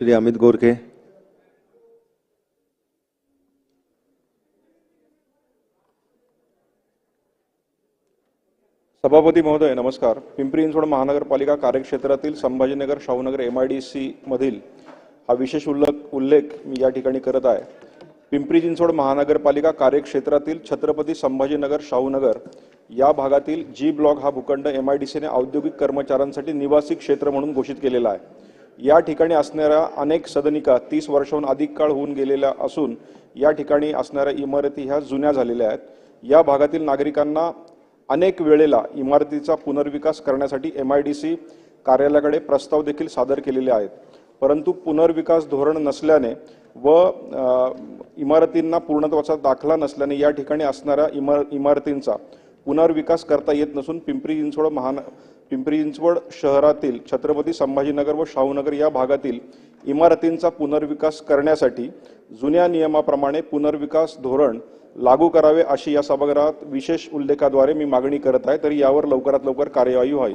श्री अमित गोरखे. सभापती महोदय नमस्कार. पिंपरी चिंचवड महानगरपालिका कार्यक्षेत्रातील Sambhajinagar Shahunagar M I D C मधील हा विशेष उल्लेख उल्लेख मी या ठिकाणी करत आहे. पिंपरी चिंचवड महानगरपालिका कार्यक्षेत्रातील छत्रपती संभाजीनगर शाहूनगर या भागातील जी ब्लॉक हा भूखंड एम आय डी सीने औद्योगिक कर्मचाऱ्यांसाठी निवासी क्षेत्र म्हणून घोषित केलेला आहे. या ठिकाणी असणाऱ्या अनेक सदनिका तीस वर्षाहून अधिक काळ होऊन गेलेल्या असून या ठिकाणी असणाऱ्या इमारती ह्या जुन्या झालेल्या आहेत. या भागातील नागरिकांना अनेक वेळेला इमारतीचा पुनर्विकास करण्यासाठी एम आय डी सी कार्यालयाकडे प्रस्ताव देखील सादर केलेले आहेत. परंतु पुनर्विकास धोरण नसल्याने व इमारतींना पूर्णत्वाचा दाखला नसल्याने या ठिकाणी असणाऱ्या इमार इमारतींचा पुनर्विकास करता येत नसून पिंपरी चिंचवड महान पिंपरी चिंचवड शहरातील छत्रपती संभाजीनगर व शाहूनगर या भागातील इमारतींचा पुनर्विकास करण्यासाठी जुन्या नियमाप्रमाणे पुनर्विकास धोरण लागू करावे अशी या सभागृहात विशेष उल्लेखाद्वारे मी मागणी करत आहे. तरी यावर लवकरात लवकर कार्यवाही व्हावी.